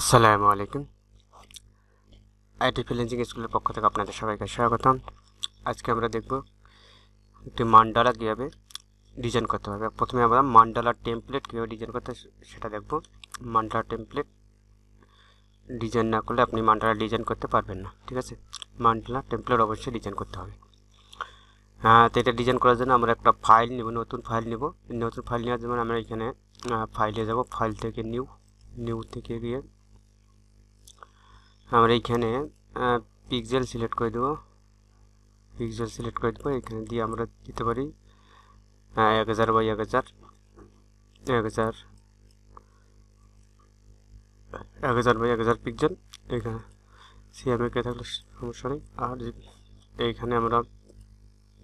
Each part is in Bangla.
আসসালামু আলাইকুম। আইটি ফিলেন্সিং স্কুলের পক্ষ থেকে আপনাদের সবাইকে স্বাগতম। আজকে আমরা দেখব একটি মান্ডালা কীভাবে ডিজাইন করতে হবে। প্রথমে আমরা মান্ডালার টেমপ্লেট কীভাবে ডিজাইন করতে সেটা দেখব। মান্ডালা টেমপ্লেট ডিজাইন না করলে আপনি মান্ডালা ডিজাইন করতে পারবেন না, ঠিক আছে? মান্ডালা টেমপ্লেট অবশ্যই ডিজাইন করতে হবে। হ্যাঁ তো এটা ডিজাইন করার জন্য আমরা একটা ফাইল নেব, নতুন ফাইল নেব। নতুন ফাইল নেওয়ার জন্য আমরা এখানে ফাইলে যাব। ফাইল থেকে নিউ নিউ থেকে গিয়ে আমরা এইখানে পিক্সেল সিলেক্ট করে দেবো। পিক্সেল সিলেক্ট করে দেবো, এখানে দিয়ে আমরা দিতে পারি এক হাজার বাই এক হাজার এক হাজার এক হাজার বাই এক হাজার পিক্সেল এখানে। সিএমএ থাকলে সমস্যা নেই। আর এইখানে আমরা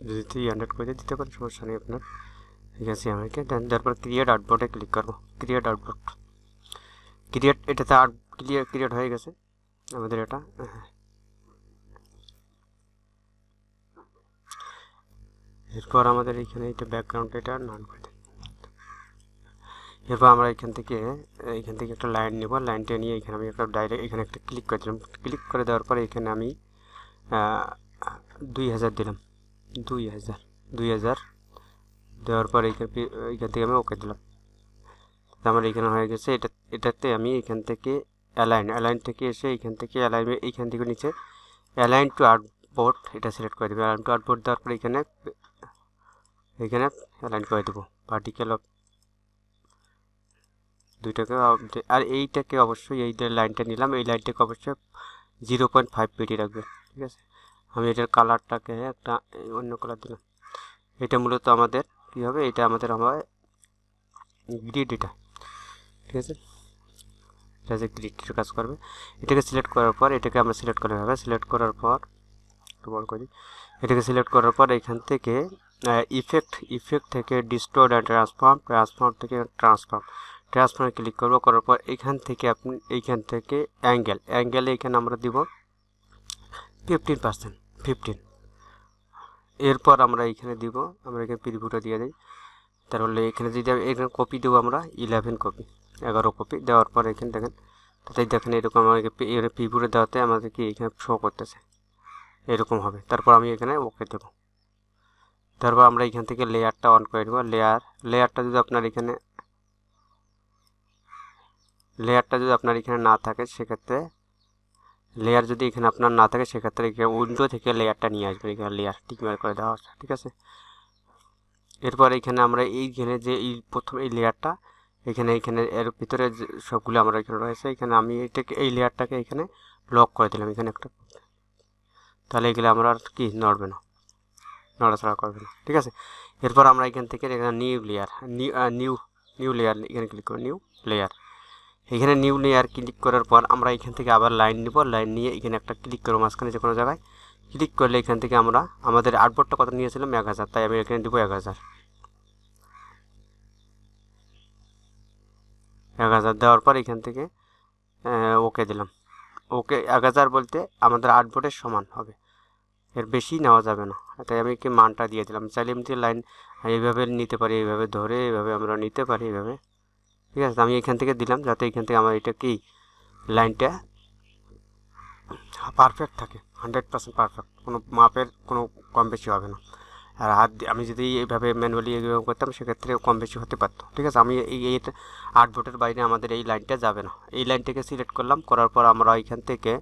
যদি থ্রি হান্ড্রেড করে দিতে পারি, সমস্যা নেই আপনার। ঠিক আছে সিএমএকে দেন তারপর ক্রিয়েট আউটবোর্ডে ক্লিক করব। ক্রিয়েট আউটবোর্ড ক্রিয়েট এটাতে আর্ট ক্লিয়ার ক্রিয়েট হয়ে গেছে। আমাদের এটা হ্যাঁ। এরপর আমাদের এখানে এটা ব্যাকগ্রাউন্ড এটা নান করে দেন এরপর আমরা এখান থেকে এখান থেকে একটা লাইন নেব লাইনটা নিয়ে এখানে আমি একটা ডাইরেক্ট এখানে একটা ক্লিক করে দিলাম ক্লিক করে দেওয়ার পরে এখানে আমি দুই হাজার দিলাম দুই হাজার দুই হাজার দেওয়ার পরে এখানে এখান থেকে আমি ওকে দিলাম আমার এখানে হয়ে গেছে এটা এটাতে আমি এখান থেকে অ্যালাইন অ্যালাইন থেকে এসে এইখান থেকে অ্যালাইন এইখান থেকে নিচে অ্যালাইন টু আউটবোর্ড এটা সিলেক্ট করে দেবে। অ্যালাইন টু আউটবোর্ড দেওয়ার পরে এখানে এখানে অ্যালাইন করে দেবো। পার্টিকেল অফ দুইটাকে আর এইটাকে অবশ্যই এই যে লাইনটা নিলাম, এই লাইনটাকে অবশ্যই জিরো পয়েন্ট ফাইভ পিটি রাখবে, ঠিক আছে? আমি এটার কালারটাকে একটা অন্য কালার দিলাম। এটা মূলত আমাদের কী হবে? এটা আমাদের আমার গ্রিড এটা ঠিক আছে? যে গ্রিডের কাজ করবে, এটাকে সিলেক্ট করার পর এটাকে আমরা সিলেক্ট করে হবে সিলেক্ট করার পর, একটু বড় করি, এটাকে সিলেক্ট করার পর এখান থেকে ইফেক্ট ইফেক্ট থেকে ডিস্টোর্ড অ্যান্ড ট্রান্সফর্ম ট্রান্সফর্ম থেকে ট্রান্সফর্ম ট্রান্সফর্মে ক্লিক করব, করার পর এখান থেকে আপনি, এইখান থেকে অ্যাঙ্গেল অ্যাঙ্গেলে এখানে আমরা দিব ফিফটিন পার্সেন্ট ফিফটিন এরপর আমরা এইখানে দিব, আমরা এখানে প্রিভিউটা দিয়ে দিই। তাহলে এখানে যদি এখানে কপি দেবো আমরা ইলেভেন কপি এগারো কপি দেওয়ার পর এখানে দেখেন তাতে দেখেন এরকম আমাকে পিপুরে দেওয়াতে আমাদের কি এখানে শো করতেছে। এরকম হবে। তারপর আমি এখানে ওকে দেবো। তারপর আমরা এখান থেকে লেয়ারটা অন করে দেবো লেয়ার লেয়ারটা যদি আপনার এখানে লেয়ারটা যদি আপনার এখানে না থাকে, সেক্ষেত্রে লেয়ার যদি এখানে আপনার না থাকে, সেক্ষেত্রে এখানে উইন্ডো থেকে লেয়ারটা নিয়ে আসবে এখানে লেয়ার টিকমার করে দেওয়া ঠিক আছে? এরপর এখানে আমরা এইখানে যে এই প্রথম এই লেয়ারটা, এখানে এখানে এর ভিতরে সবগুলো আমরা এখানে রয়েছে, এখানে আমি এটাকে, এই লেয়ারটাকে এখানে লক করে দিলাম, এখানে একটা। তাহলে এগুলো আমরা আর কি নড়বে না, নড়াচড়া করবে না, ঠিক আছে? এরপর আমরা এখান থেকে এখানে new layer new new layer এখানে ক্লিক করব নিউ লেয়ার এখানে নিউ লেয়ার ক্লিক করার পর আমরা এখান থেকে আবার লাইন নিব লাইন নিয়ে এখানে একটা ক্লিক করব মাঝখানে যে কোনো জায়গায়। ক্লিক করলে এখান থেকে আমরা, আমাদের আর্টবোর্ডটা কত নিয়েছিলাম? এক হাজার। তাই আমি এখানে দেবো এক হাজার। এক হাজার দেওয়ার পর এখান থেকে ওকে দিলাম। ওকে এক হাজার বলতে আমাদের আর্টবোর্ডের সমান হবে। এর বেশি নেওয়া যাবে না। তাই আমি কি মানটা দিয়ে দিলাম। চাইলে এমনি লাইন এইভাবে নিতে পারি, এইভাবে ধরে, এইভাবে আমরা নিতে পারি, এইভাবে। ঠিক আছে? আমি এখান থেকে দিলাম যাতে এখান থেকে আমার এটা কি? লাইনটা পারফেক্ট থাকে। হান্ড্রেড পার্সেন্ট পারফেক্ট, কোনো মাপের কোনো কম বেশি হবে না। আর হাত আমি যদি এইভাবে ম্যানুয়ালি এইভাবে করতাম, সেক্ষেত্রে কম বেশি হতে পারতো। ঠিক আছে, আমি এই এই আট ভোটের বাইরে আমাদের এই লাইনটা যাবে না। এই লাইনটাকে সিলেক্ট করলাম, করার পর আমরা এইখান থেকে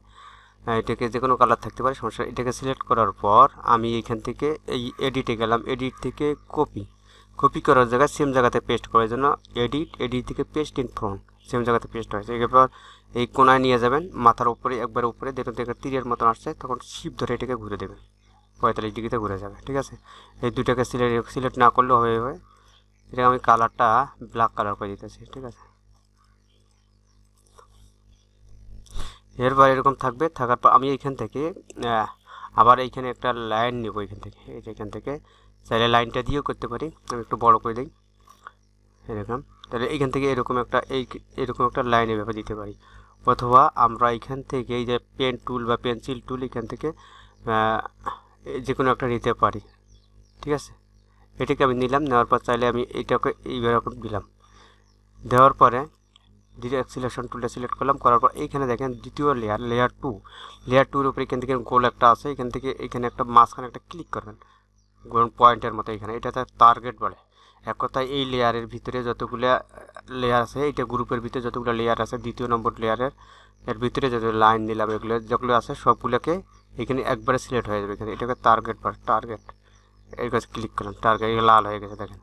এটাকে যে কোনো কালার থাকতে পারে, সমস্যা এটাকে সিলেক্ট করার পর আমি এইখান থেকে এই এডিটে গেলাম। এডিট থেকে কপি। কপি করার জায়গায় সেম জায়গাতে পেস্ট করার জন্য এডিট এডিট থেকে পেস্ট ইন ফ্রন্ট সেম জায়গাতে পেস্ট হয়েছে। এরপর এই কোনায় নিয়ে যাবেন, মাথার উপরে, একবার উপরে, দেখুন দেখে তীরের মতন আসছে, তখন শিপ ধরে এটাকে ঘুরে দেবেন পঁয়তাল্লিশ ডিগ্রিতে ঘুরে যাবে, ঠিক আছে? এই দুটাকে সিলেক্ট সিলেক্ট না করলেও হবে হবে এটাকে আমি কালারটা ব্ল্যাক কালার করে দিতেছি, ঠিক আছে? এরপর এরকম থাকবে, থাকার পর আমি এইখান থেকে আবার এইখানে একটা লাইন নেব এখান থেকে। এই যে এখান থেকে, চাইলে লাইনটা দিয়েও করতে পারি, আমি একটু বড় করে দিই। এরকম। তাহলে এইখান থেকে এরকম একটা, এই এরকম একটা লাইন এভাবে দিতে পারি। অথবা আমরা এখান থেকে এই যে পেন টুল বা পেন্সিল টুল এখান থেকে যে কোনো একটা নিতে পারি। ঠিক আছে? এটাকে আমি নিলাম, নেওয়ার পর চাইলে আমি এটাকে এইরকম দিলাম। দেওয়ার পরে ডিরেক্ট সিলেকশন টুলটা সিলেক্ট করলাম, করার পর এইখানে দেখেন দ্বিতীয় লেয়ার লেয়ার টু লেয়ার টুর উপরে এখান থেকে গোল একটা আছে, এখান থেকে এখানে একটা মাঝখানে একটা ক্লিক করবেন। গোল পয়েন্টের মতো এখানে। এটা তার টার্গেট বলে। এক কথায় এই লেয়ারের ভিতরে যতগুলো লেয়ার আছে এটা গ্রুপের ভিতরে যতগুলো লেয়ার আছে, দ্বিতীয় নম্বর লেয়ারের, এর ভিতরে যত লাইন দিলাম, এগুলো যেগুলো আছে সবগুলোকে এখানে একবারে সিলেক্ট হয়ে যাবে এখানে। এটাকে টার্গেট বার টার্গেট এর কাছে ক্লিক করলাম টার্গেট লাল হয়ে গেছে, দেখেন।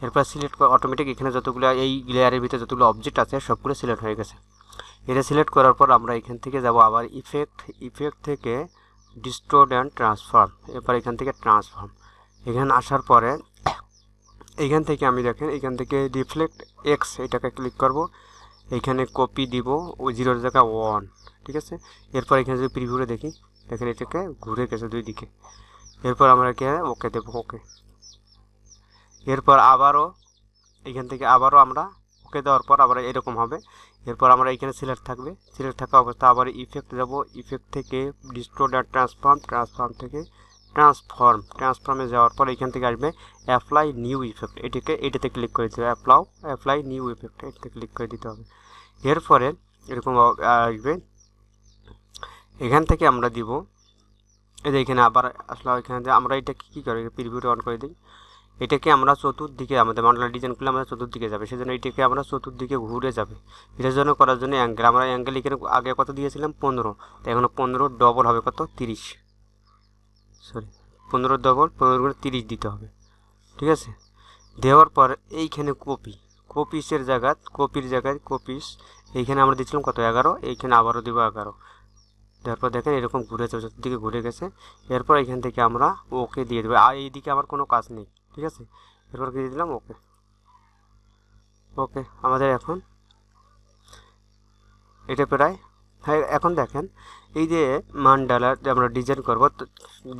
এরপর সিলেক্ট করে অটোমেটিক এখানে যতগুলো এই লেয়ারের ভিতরে যতগুলো অবজেক্ট আছে, সবগুলো সিলেক্ট হয়ে গেছে। এটা সিলেক্ট করার পর আমরা এখান থেকে যাব আবার ইফেক্ট ইফেক্ট থেকে ডিস্টোর্ড অ্যান্ড ট্রান্সফর্ম এরপর এখান থেকে ট্রান্সফর্ম এখানে আসার পরে এইখান থেকে আমি দেখেন এখান থেকে রিফ্লেক্ট এক্স এটাকে ক্লিক করব। এইখানে কপি দিব ওই জিরোর জায়গায় ওয়ান ঠিক আছে? এরপর এখানে যদি প্রিভিউরে দেখি, দেখেন এটাকে ঘুরে গেছে দুই দিকে এরপর আমরা কি? ওকে দেবো, ওকে। এরপর আবারও এখান থেকে আবারও আমরা ওকে দেওয়ার পর আবার এরকম হবে। এরপর আমরা এখানে সিলেক্ট থাকবে। সিলেক্ট থাকা অবস্থা আবার ইফেক্ট যাব ইফেক্ট থেকে ডিস্টোর্ড আর ট্রান্সফর্ম ট্রান্সফর্ম থেকে ট্রান্সফর্ম ট্রান্সফর্মে যাওয়ার পর এখান থেকে আসবে অ্যাপ্লাই নিউ ইফেক্ট এটাকে, এটাতে ক্লিক করে দিতে হবে। অ্যাপ্লাউ অ্যাপ্লাই নিউ ইফেক্ট এটাতে ক্লিক করে দিতে হবে। এরপরে এরকম আসবে। এখান থেকে আমরা দিব। এই যে এখানে আবার আসলে এখানে আমরা এটা কী করি প্রিভিউটা অন করে দিই? এটাকে আমরা চতুর্দিকে আমাদের মন্ডলা ডিজাইনগুলো আমরা চতুর্দিকে যাবে। সেজন্য এটাকে আমরা চতুর্দিকে ঘুরে যাবে। এটার জন্য করার জন্য অ্যাঙ্গেল আমরা অ্যাঙ্গেল এখানে আগে কত দিয়েছিলাম? পনেরো। তো এখন পনেরো ডবল হবে কত? তিরিশ। সরি, পনেরো ডবল পনেরো করে তিরিশ দিতে হবে। ঠিক আছে? দেওয়ার পর এইখানে কপি কপিসের জায়গা কপির জায়গায় কপিস এইখানে আমরা দিয়েছিলাম কত? এগারো, এইখানে আবারও দেবো এগারো। তারপর দেখেন এরকম ঘুরে চতুর্দিকে ঘুরে গেছে। এরপর এখান থেকে আমরা ওকে দিয়ে দেবো। আর এইদিকে আমার কোনো কাজ নেই, ঠিক আছে? এরপর দিয়ে দিলাম? ওকে ওকে আমাদের এখন এটা প্রায় হ্যাঁ এখন দেখেন, এই যে মানডালার যে আমরা ডিজাইন করব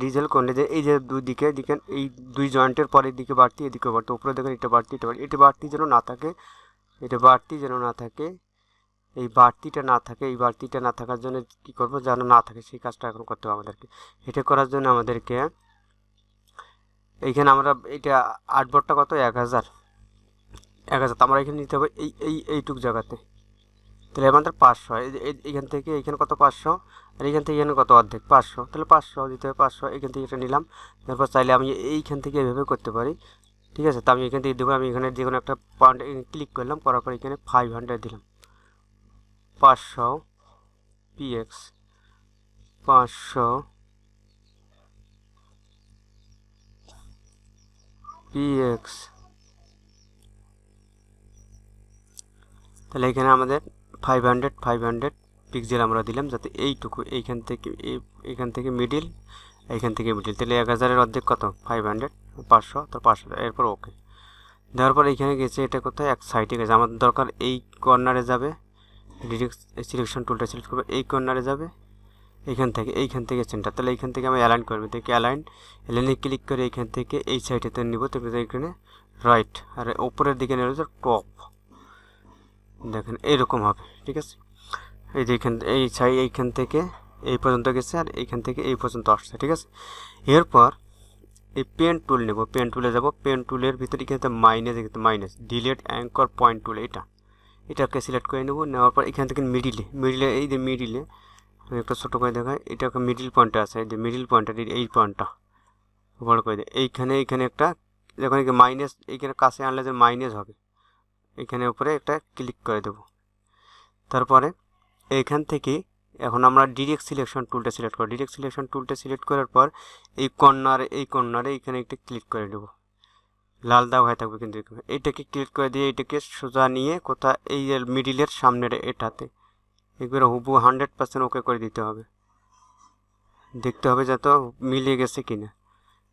ডিজাইন করলে যে এই যে দুই দিকে দিকে এই দুই জয়েন্টের পরের দিকে বাড়তি, এদিকে বাড়তি উপরে দেখেন এটা বাড়তি এটা বাড়তি এটা বাড়তি যেন না থাকে, এটা বাড়তি যেন না থাকে, এই বাড়তিটা না থাকে, এই বাড়তিটা না থাকার জন্য কী করব, যেন না থাকে, সেই কাজটা এখন করতে হবে আমাদেরকে। এটা করার জন্য আমাদেরকে এইখানে আমরা এটা আটবোর্ডটা কত? এক হাজার। এক হাজার আমরা এখানে নিতে হবে এই এই, এইটুক জায়গাতে। তাহলে আমাদের পাঁচশো। এখান থেকে এইখানে কত পাঁচশো? আর এখান থেকে এখানে কত অর্ধেক? পাঁচশো। তাহলে পাঁচশো দিতে হবে, পাঁচশো। এখান থেকে এটা নিলাম। তারপর চাইলে আমি এইখান থেকে এভাবে করতে পারি। ঠিক আছে? তো আমি এখান থেকে দেবো, আমি এখানে যে কোনো একটা পয়েন্ট ক্লিক করলাম, করার পর এখানে ফাইভ হান্ড্রেড দিলাম। পাঁচশো পিএক্স পাঁচশো পিএক্স তাহলে এখানে আমাদের five hundred five hundred pixel আমরা দিলাম যাতে এইটুকু এইখান থেকে এখান থেকে মিডিল এইখান থেকে মিডিল তাহলে এক হাজারের অর্ধেক কত? ফাইভ হান্ড্রেড পাঁচশো তো পাঁচশো, এরপর ওকে দেওয়ার পর এইখানে গেছে এটা কোথায়? এক সাইডে গেছে। আমাদের দরকার এই কর্নারে যাবে। ডিরেক্ট সিলেকশন টুলটা সিলেক্ট করবে। এই কর্নারে যাবে। এইখান থেকে এইখান থেকে সেন্টার তাহলে এইখান থেকে আমি অ্যালাইন করব। দেখি অ্যালাইন অ্যালাইনে ক্লিক করে এইখান থেকে এই সাইডে সাইডেতে নিব। তারপরে এখানে রাইট আর ওপরের দিকে নেবে টপ দেখেন, এইরকম হবে, ঠিক আছে? এই যে এখান, এই সাইড এইখান থেকে এই পর্যন্ত গেছে আর এইখান থেকে এই পর্যন্ত আসছে, ঠিক আছে? এরপর এই পেন টুল নেব পেন টুলে যাব। পেন টুলের ভিতরে এখানে মাইনাস এখানে minus delete anchor point tool এটা। এটাকে সিলেক্ট করে নেব, নেওয়ার পর এখান থেকে মিডিলে মিডিলে এই যে মিডিলে একটা ছোটো করে দেখাই, এটাকে মিডিল পয়েন্টটা আছে, এই যে মিডিল পয়েন্টটা এই পয়েন্টটা বড় করে দেয় এইখানে এইখানে একটা, যখন মাইনাস এইখানে কাছে আনলে যে মাইনাস হবে। এখানে উপরে একটা ক্লিক করে দেব। তারপরে এইখান থেকে এখন আমরা ডিরেক্ট সিলেকশন টুলটা সিলেক্ট করব। ডিরেক্ট সিলেকশন টুলটা সিলেক্ট করার পর এই কর্নারে এই কর্নারে এখানে একটা ক্লিক করে দেব। লাল দাগ হয়ে থাকবে কিন্তু এটাকে ক্লিক করে দিয়ে এটাকে সোজা নিয়ে কোথা এই মিডিলের সামনের এটাতে এগুলো হুবু হান্ড্রেড পার্সেন্ট ওকে করে দিতে হবে। দেখতে হবে যাতে মিলে গেছে কিনা।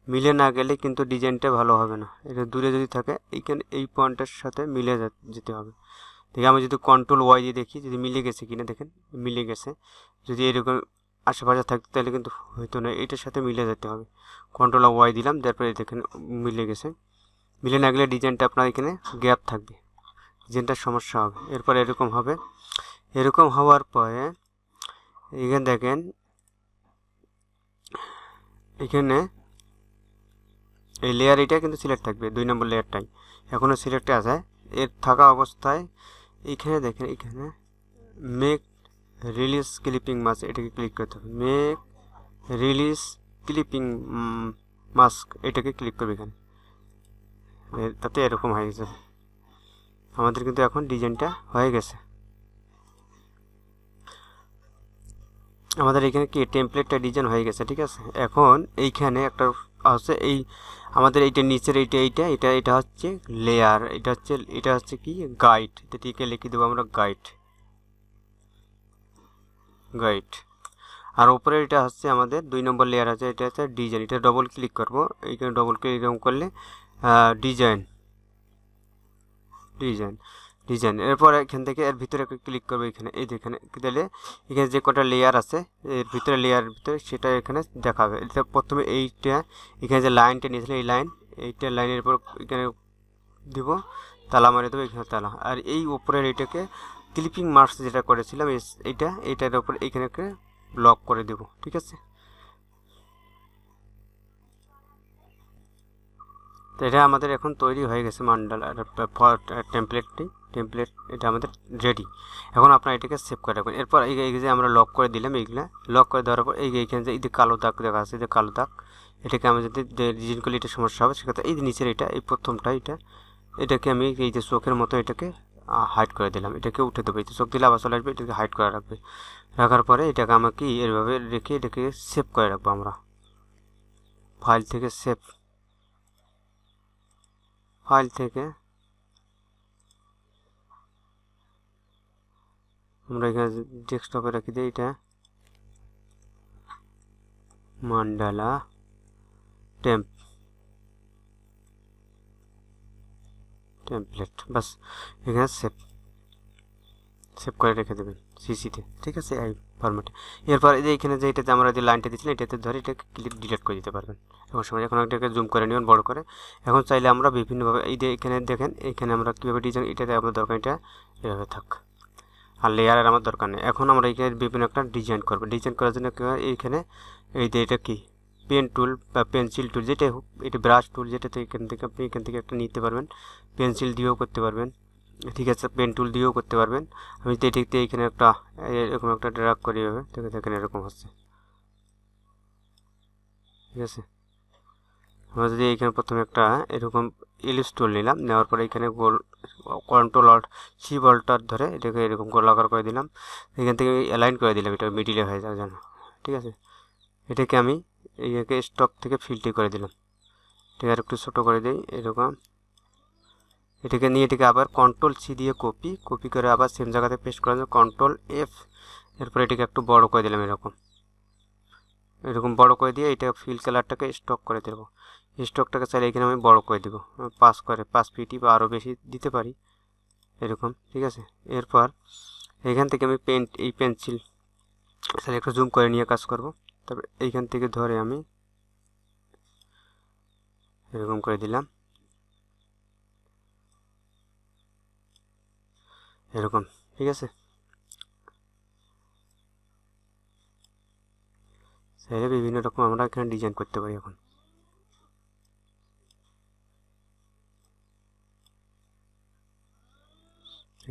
মিলে না গেলে কিন্তু ডিজাইনটা ভালো হবে না। এটা দূরে যদি থাকে, এইখানে এই পয়েন্টের সাথে মিলে যেতে হবে। দেখি, আমি যদি কন্ট্রোল ওয়াই দিয়ে দেখি, যদি মিলে গেছে কিনা, দেখেন, মিলে গেছে। যদি এরকম আশেপাশে থাকতো তাহলে কিন্তু হইতো না এটার সাথে মিলে যেতে হবে। কন্ট্রোল ওয়াই দিলাম, তারপরে দেখেন, মিলে গেছে। মিলে না গেলে ডিজাইনটা আপনার এখানে গ্যাপ থাকবে। ডিজাইনটার সমস্যা হবে। এরপর এরকম হবে। এরকম হওয়ার পরে, এখানে দেখেন, এখানে এই লেয়ার এটা কিন্তু সিলেক্ট থাকবে, দুই নম্বর লেয়ারটাই এখনও সিলেক্টে আছে। এর থাকা অবস্থায় এইখানে দেখেন এখানে মেক রিলিজ ক্লিপিং মাস্ক এটাকে ক্লিক করতে হবে। মেক রিলিজ ক্লিপিং মাস্ক এটাকে ক্লিক করবে এখানে। তাতে এরকম হয়ে গেছে। আমাদের কিন্তু এখন ডিজাইনটা হয়ে গেছে। আমাদের এখানে কি টেমপ্লেটটা ডিজাইন হয়ে গেছে, ঠিক আছে? এখন এইখানে একটা আছে, এই আমাদের এইটা নিচের এইটা এইটা, এটা এটা হচ্ছে লেয়ার এটা হচ্ছে এটা হচ্ছে কি? গাইড এটিকে লিখে দেবো আমরা গাইড গাইড আর উপরে এটা হচ্ছে আমাদের দুই নম্বর লেয়ার আছে, এটা হচ্ছে ডিজাইন এটা ডবল ক্লিক করব। এইখানে ডবল ক্লিক এরকম করলে ডিজাইন ডিজাইন ডিজাইন এরপর এখান থেকে এর ভিতরে ক্লিক করবে এখানে। এই যেখানে দিলে এখানে যে কটা লেয়ার আছে, এর ভিতরে লেয়ার ভিতরে সেটা এখানে দেখাবে। এটা প্রথমে এইটা, এখানে যে লাইনটা নিয়েছিল, এই লাইন এইটা লাইনের উপর এখানে দিব, তালা মারে দেবো, এখানে তালা। আর এই উপরের এইটাকে ক্লিপিং মার্কস যেটা করেছিলাম এইটা, এইটার উপর এইখানে ব্লক করে দেব, ঠিক আছে? তো এটা আমাদের এখন তৈরি হয়ে গেছে মান্ডালা টেমপ্লেটটি টেমপ্লেট এটা আমাদের রেডি এখন আপনার এটাকে সেভ করে রাখবেন। এরপর এই যে আমরা লক করে দিলাম এইগুলো লক করে দেওয়ার পর এই এইখানে যে, এই যে কালো দাগ দেখা আছে যে কালো দাগ, এটাকে আমি যদি ডিজাইন করলে এটা সমস্যা হবে, সেক্ষেত্রে এই যে নিচের এটা, এই প্রথমটা এটা, এটাকে আমি এই যে চোখের মতো এটাকে হাইড করে দিলাম। এটাকে উঠে দেবো। এই চোখ দিলে আবার চলে আসবে, এটাকে হাইড করে রাখবে রাখার পরে এটাকে আমাকে এভাবে রেখে এটাকে সেভ করে রাখব আমরা। ফাইল থেকে সেভ ফাইল থেকে আমরা এখানে ডেস্কটপে রাখি দিই এটা। Mandala temp template. বাস, এখানে সেভ। সেভ করে রেখে দেবেন সিসিতে। ঠিক আছে, এই ফরম্যাটে এরপর এই যে এখানে যে এটাতে আমরা যে লাইনটা দিয়েছিলাম, এটাতে ধরে এটাকে ক্লিক ডিলিট করে দিতে পারবেন। এখন সময় এখন এটাকে জুম করে নেবেন, বড় করে। এখন চাইলে আমরা বিভিন্নভাবে এই যে এখানে দেখেন, এখানে আমরা কীভাবে ডিজাইন এটাতে আমাদের দরকার এটা এভাবে থাক। আর লেয়ারের আমার দরকার নেই। এখন আমরা এখানে বিভিন্ন একটা ডিজাইন করব। ডিজাইন করার জন্য এইখানে এই যে এটা কি? পেন টুল বা পেন্সিল টুল যেটাই হোক, এটা ব্রাশ টুল যেটাতে এখান থেকে আপনি এখান থেকে একটা নিতে পারবেন। পেন্সিল দিয়েও করতে পারবেন। ঠিক আছে পেন টুল দিয়েও করতে পারবেন। আমি তো এটিতে এখানে একটা, এরকম একটা ড্রাগ করি এভাবে। দেখে দেখেন এরকম হচ্ছে। ঠিক আছে? আমরা যদি এখানে প্রথমে একটা এরকম ইলিশ টুল নিলাম, নেওয়ার পরে এখানে গোল কন্ট্রোল অল্ট সি বলটার ধরে এটাকে এরকম গোলাকার করে দিলাম। এখান থেকে অ্যালাইন করে দিলাম, এটা মিডিলে হয়ে যাওয়ার জন্য। ঠিক আছে? এটাকে আমি এইটাকে স্টক থেকে ফিল্টি করে দিলাম। ঠিক আছে একটু ছোটো করে দিই, এরকম। এটাকে নিয়ে এটাকে আবার কন্ট্রোল সি দিয়ে কপি কপি করে আবার সেম জায়গাতে পেস্ট করার জন্য কন্ট্রোল এফ এরপর এটাকে একটু বড় করে দিলাম এরকম। এরকম বড় করে দিয়ে এটা ফিল কালারটাকে স্টক করে দেবো। স্টকটাকে চাইলে এখানে আমি বড় করে দেবো। পাস করে, পাঁচ ফিটি বা আরও বেশি দিতে পারি। এরকম, ঠিক আছে? এরপর এখান থেকে আমি পেন্ট এই পেন্সিল তাহলে একটু জুম করে নিয়ে কাজ করব। তারপর এইখান থেকে ধরে আমি এরকম করে দিলাম। এরকম, ঠিক আছে? চাইলে বিভিন্ন রকম আমরা এখানে ডিজাইন করতে পারি এখন।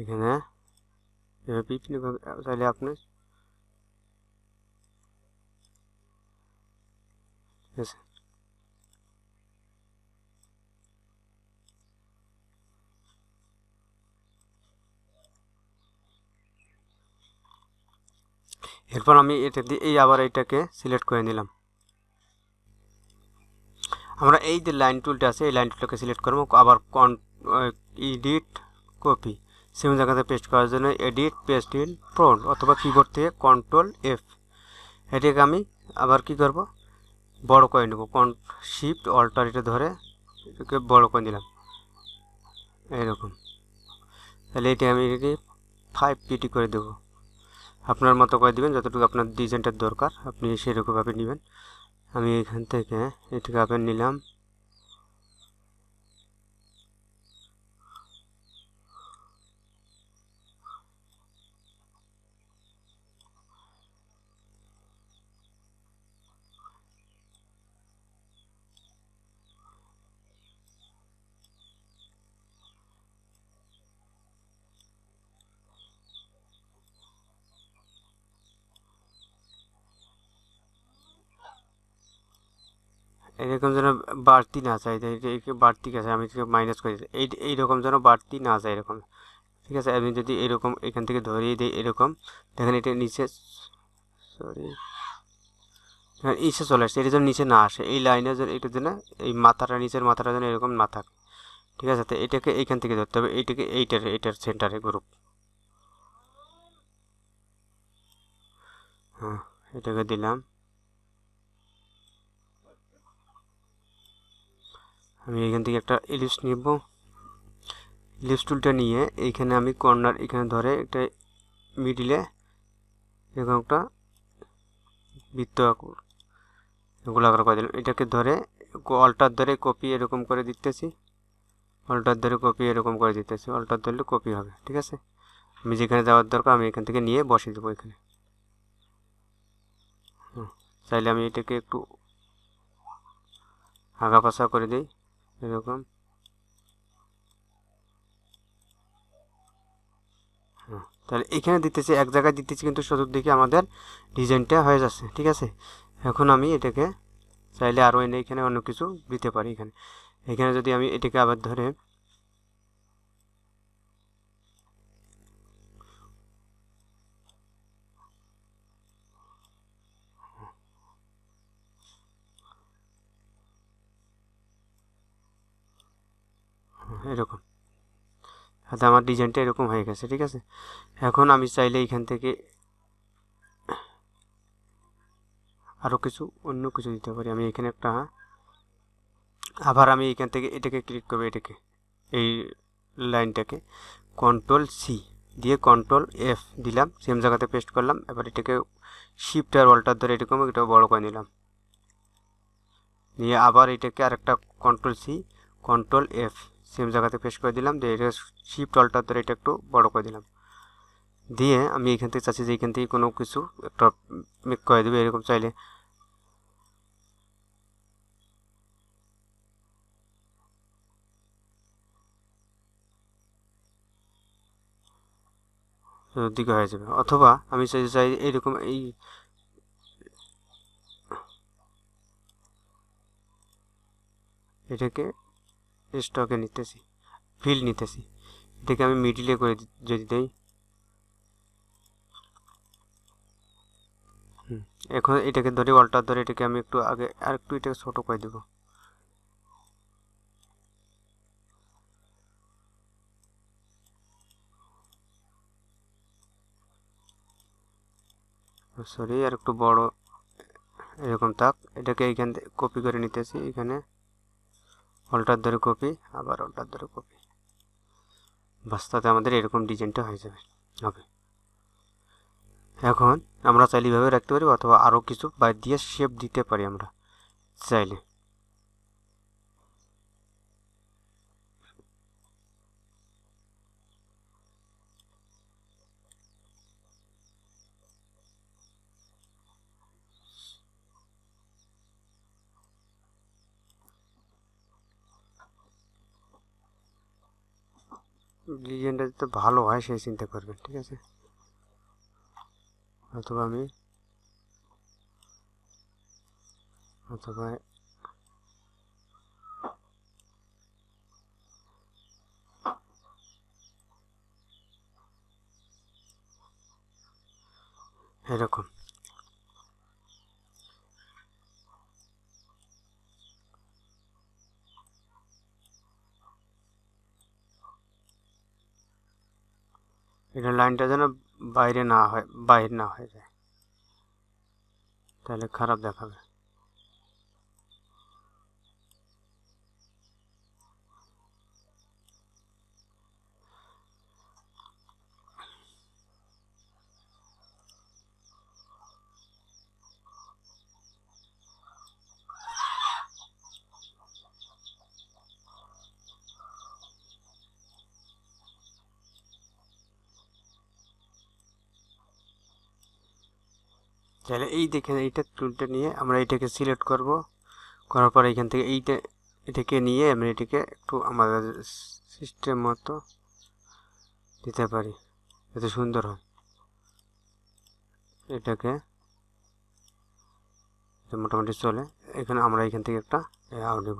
এখানে এভাবে বিভিন্নভাবে চাইলে আপনি ঠিক আছে এরপর আমি এটা দিয়ে এই আবার এটাকে সিলেক্ট করে নিলাম। আমরা এই যে লাইন টুলটা আছে, এই লাইন টুলটাকে সিলেক্ট করব, আবার কন এডিট কপি সেম জায়গাতে পেস্ট করার জন্য এডিট পেস্ট ইন ফ্রন্ট অথবা কিবোর্ড থেকে কন্ট্রোল এফ এটাকে আমি আবার কি করব? বড় করে নেব। কন শিফট অল্টার এটা ধরে এটাকে বড় করে নিলাম এইরকম। তাহলে এটা আমি এটাকে ফাইভ পিটি করে দেবো। আপনার মতো করে দিবেন, যতটুকু আপনার ডিজাইনটার দরকার, আপনি সেরকমভাবে নেবেন। আমি এখান থেকে এটাকে আবার নিলাম। এরকম যেন বাড়তি না চাই বাড়তি গেছে, আমি মাইনাস করে দিই এই, এইরকম যেন বাড়তি না যায় এরকম। ঠিক আছে, আমি যদি এরকম এখান থেকে ধরিয়ে দিই এরকম, দেখেন এটা নিচে সরি হ্যাঁ নিচে চলে আসছে, এটা যেন নিচে না আসে। এই লাইনে যেন, এটা যেন, এই মাথাটা, নিচের মাথাটা যেন এরকম না থাকে। ঠিক আছে, তো এটাকে এইখান থেকে ধরতে হবে এইটাকে এইটার এইটার সেন্টারে গ্রুপ হ্যাঁ এটাকে দিলাম। আমি এখান থেকে একটা ইলিপস নিব। ইলিপস টুলটা নিয়ে এইখানে আমি কর্নার এখানে ধরে একটা মিডিলে এরকম একটা বৃত্ত গোলাকার করে দিলাম। এটাকে ধরে অল্টার ধরে কপি এরকম করে দিতেছি। অল্টার ধরে কপি এরকম করে দিতেছি। অল্টার ধরলে কপি হবে, ঠিক আছে? আমি যেখানে যাওয়ার দরকার আমি এখান থেকে নিয়ে বসিয়ে দেবো এখানে। চাইলে আমি এটাকে একটু আগা পাশা করে দিই। এরকম। তাহলে এখানে দিতেছি, এক জায়গায় দিতেছি কিন্তু চতুর্দিকে আমাদের ডিজাইনটা হয়ে যাচ্ছে, ঠিক আছে? এখন আমি এটাকে চাইলে আরও এনে এখানে অন্য কিছু দিতে পারি এখানে। এখানে যদি আমি এটাকে আবার ধরে এরকম। হাতে আমার ডিজাইনটা এরকম হয়ে গেছে, ঠিক আছে? এখন আমি চাইলে এইখান থেকে আরও কিছু, অন্য কিছু দিতে পারি। আমি এখানে একটা, আবার আমি এখান থেকে এটাকে ক্লিক করব, এটাকে, এই লাইনটাকে কন্ট্রোল সি দিয়ে কন্ট্রোল এফ দিলাম সেম জায়গাতে পেস্ট করলাম, এবার এটাকে শিফট আর অল্টার ধরে এরকম এটা বড় করে নিলাম। নিয়ে আবার এটাকে আরেকটা control C control F same জায়গাতে পেস্ট করে দিলাম, দিয়ে এটা শিফট অল্টার ধরে এটা একটু বড় করে দিলাম। দিয়ে আমি এখান থেকে চাচ্ছি যে এখান থেকে কোনো কিছু একটা মেক করে দেবে এরকম চাইলে। দিকে হয়ে যাবে। অথবা আমি চাই চাই এইরকম এই এটাকে স্টকে নিতেছি ফিল নিতেছি। এটাকে আমি মিডিলে করে যদি দেই। এখন এটাকে ধরে অল্টার ধরে এটাকে আমি একটু আগে আর একটু এটাকে ছোটো করে দেবো। সরি আর একটু বড়, এরকম থাক। এটাকে এইখান থেকে কপি করে নিতেছি, এখানে। অল্টার ধরে কপি, আবার অল্টার ধরে কপি। বাস্তাতে আমাদের এরকম ডিজাইনটা হয়ে যাবে, হবে। এখন আমরা চাইলে এইভাবে রাখতে পারি, অথবা আরও কিছু বাইর দিয়ে শেপ দিতে পারি আমরা, চাইলে। ডিজাইনটা যাতে ভালো হয় সেই চিন্তা করবেন ঠিক আছে? অথবা আমি অথবা এরকম। এটা লাইনটা যেন বাইরে না হয় বাইরে না হয়ে যায়। তাহলে খারাপ দেখাবে। তাহলে এই দেখেন এইটা টুলটা নিয়ে আমরা এটাকে সিলেক্ট করব। করার পর এখান থেকে এইটা, এটাকে নিয়ে আমরা এটাকে একটু আমাদের সিস্টেম মতো দিতে পারি। যাতে সুন্দর হয়। এটাকে মোটামুটি চলে। এখানে আমরা এখান থেকে একটা আউট নেব।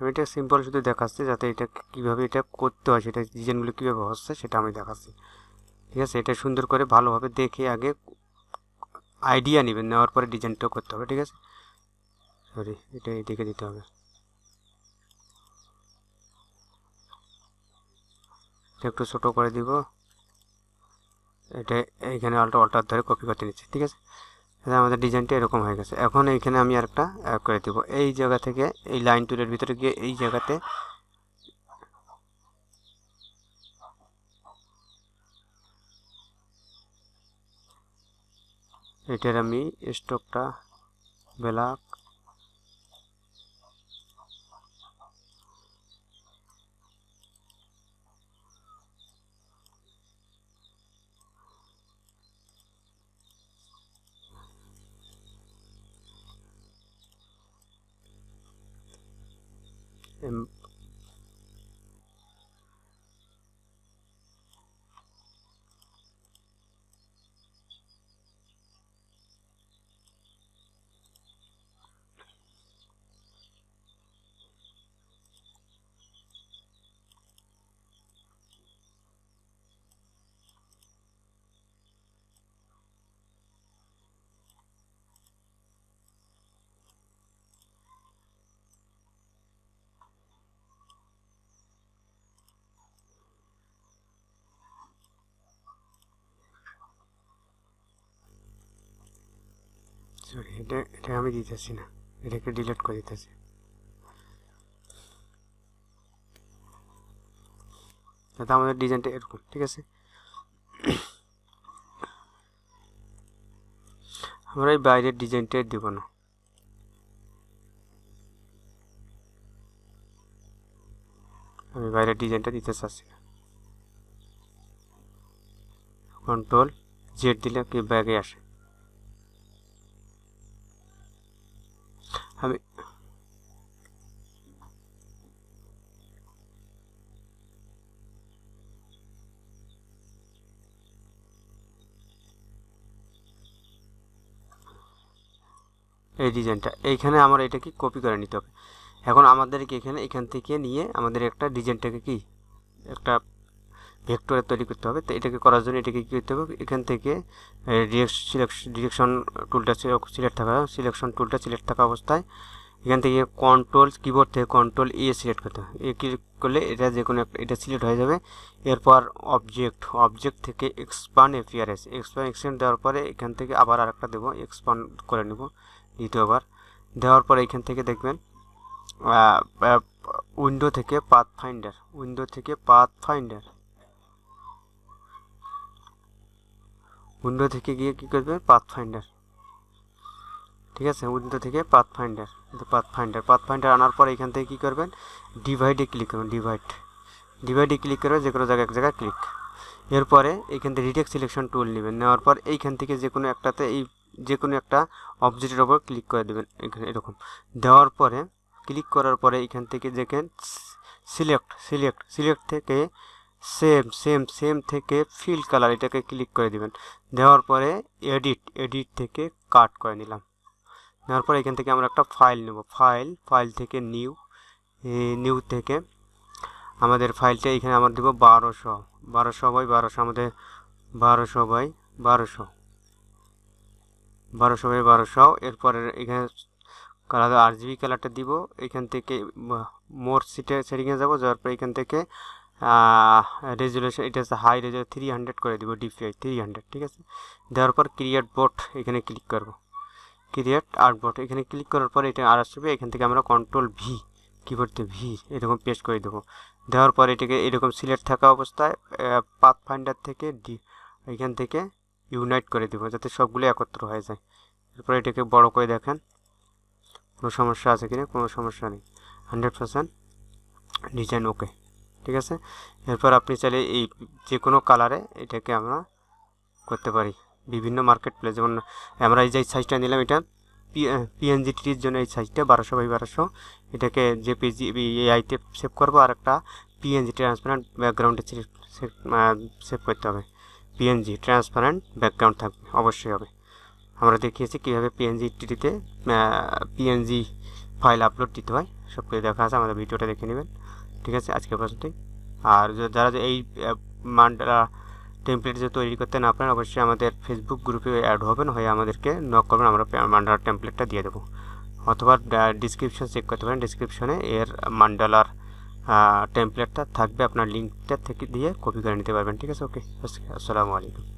আমি এটা সিম্পল শুধু দেখাচ্ছি, যাতে এটা কীভাবে এটা করতে হয়, সেটা ডিজাইনগুলো কীভাবে হচ্ছে, সেটা আমি দেখাচ্ছি। ঠিক আছে? এটা সুন্দর করে ভালোভাবে দেখে আগে আইডিয়া নেবেন, নেওয়ার পরে ডিজাইনটাও করতে হবে, ঠিক আছে? সরি এটা এদিকে দিতে হবে। একটু ছোটো করে দিব। এটা এইখানে আলটা অল্টার ধরে কপি করতে নিচ্ছি, ঠিক আছে? আমাদের ডিজাইনটা এরকম হয়ে গেছে। এখন এইখানে আমি আরেকটা অ্যাড করে দিব। এই জায়গা থেকে, এই লাইন টুলের ভিতরে গিয়ে এই জায়গাতে এটার আমি স্টকটা ব্ল্যাক সরি এটা এটা আমি দিতেছি না। এটাকে ডিলিট করে দিতেছি। যাতে আমাদের ডিজাইনটা এরকম, ঠিক আছে? আমরা এই বাইরের ডিজাইনটা দিব না। আমি বাইরের ডিজাইনটা দিতে চাচ্ছি না। কন্ট্রোল জেড দিলে কি ব্যাগে আসে? আমি এই ডিজাইনটা, এইখানে আমার এটাকে কপি করে নিতে হবে। এখন আমাদেরকে এখানে, এখান থেকে নিয়ে আমাদের একটা ডিজাইনটাকে কি? একটা ভেক্টরে তৈরি করতে হবে। তো এটাকে করার জন্য এটাকে কী করতে হবে? এখান থেকে ডিরেকশন টুলটা সিলেক্ট থাকা সিলেকশন টুলটা সিলেক্ট থাকা অবস্থায় এখান থেকে কন্ট্রোল কিবোর্ড থেকে কন্ট্রোল এ সিলেক্ট করতে হবে। এ ক্লিক করলে এটা যে কোনো একটা, এটা সিলেক্ট হয়ে যাবে। এরপর অবজেক্ট অবজেক্ট থেকে এক্সপান্ড এপিআরএস এক্সপান এক্সটেন্ড দেওয়ার পরে এখান থেকে আবার আরেকটা দেবো এক্সপান করে নেব দ্বিতীয়বার। দেওয়ার পরে এখান থেকে দেখবেন উইন্ডো থেকে পাথ ফাইন্ডার উইন্ডো থেকে পাথ ফাইন্ডার উইন্ডো থেকে গিয়ে কী করবেন পাথ ফাইন্ডার ঠিক আছে? উইন্ডো থেকে path finder path finder path finder আনার পর এখান থেকে কী করবেন? ডিভাইডে ক্লিক করবেন। ডিভাইড ডিভাইডে ক্লিক করে যে কোনো জায়গায় এক জায়গায় ক্লিক এরপরে এখান থেকে রিটেক্ট সিলেকশন টুল নেবেন। নেওয়ার পর এইখান থেকে যে কোনো একটাতে এই যে কোনো একটা অবজেক্টের ওপর ক্লিক করে দেবেন। এখানে এরকম। দেওয়ার পরে ক্লিক করার পরে এখান থেকে দেখেন সিলেক্ট সিলেক্ট সিলেক্ট থেকে সেম সেম সেম থেকে ফিল কালার এটাকে ক্লিক করে দিবেন। দেওয়ার পরে এডিট এডিট থেকে কাট করে নিলাম। নেওয়ার পরে এখান থেকে আমরা একটা ফাইল নেব। ফাইল ফাইল থেকে নিউ নিউ থেকে আমাদের ফাইলটা এখানে আমরা দেবো বারোশো। বারোশো বাই বারোশো, আমাদের বারোশো বাই বারোশো। বারোশো বাই বারোশো, এরপরে এখানে কালার আর জিবি কালারটা দিব। এখান থেকে মোর সিটে সেটিংয়ে যাব। যাওয়ার পর এখান থেকে রেজুলেশন এটা হচ্ছে হাই রেজুলে থ্রি হান্ড্রেড করে দিব ডিপিআই থ্রি হান্ড্রেড ঠিক আছে? দেওয়ার পর ক্রিয়েট বোট এখানে ক্লিক করব। ক্রিয়েট আর্ট বোট এখানে ক্লিক করার পর এটা আর আসবে, এখান থেকে আমরা কন্ট্রোল ভি কিবোর্ডে ভি এরকম পেস্ট করে দেবো। দেওয়ার পর এটাকে এরকম সিলেক্ট থাকা অবস্থায় পাথ ফাইন্ডার থেকে ডি এখান থেকে ইউনাইট করে দেবো, যাতে সবগুলো একত্র হয়ে যায়। এরপর এটাকে বড় করে দেখেন। কোনো সমস্যা আছে কিনা? কোনো সমস্যা নেই। হান্ড্রেড পারসেন্ট ডিজাইন ওকে ঠিক আছে? এরপর আপনি চাইলে এই যে কোনো কালারে এটাকে আমরা করতে পারি। বিভিন্ন মার্কেট প্লেস যেমন আমরা এই যে সাইজটা নিলাম, এটা পিএনজি টির জন্য এই সাইজটা বারোশো বাই বারোশো। এটাকে যে পেজি আইতে সেভ করব, আর একটা পিএনজি ট্রান্সপারেন্ট ব্যাকগ্রাউন্ডে সেভ করতে হবে। পিএনজি ট্রান্সপারেন্ট ব্যাকগ্রাউন্ড থাকবে, অবশ্যই হবে। আমরা দেখিয়েছি কীভাবে পিএনজি টিতে পিএনজি ফাইল আপলোড দিতে হয় সব কিছু দেখা আছে। আমাদের ভিডিওটা দেখে নেবেন। ঠিক আছে আজকে পর্যন্তই আর যারা এই মান্ডালা টেমপ্লেট যে তৈরি করতে না পারেন, অবশ্যই আমাদের ফেসবুক গ্রুপে অ্যাড হবেন, হয়ে আমাদেরকে নক করবেন, আমরা মান্ডালার টেমপ্লেটটা দিয়ে দেবো। অথবা ডিসক্রিপশন চেক করতে পারেন ডিসক্রিপশনে এর মান্ডালার টেমপ্লেটটা থাকবে, আপনার লিঙ্কটা থেকে দিয়ে কপি করে নিতে পারবেন, ঠিক আছে ওকে আসসালামু আলাইকুম।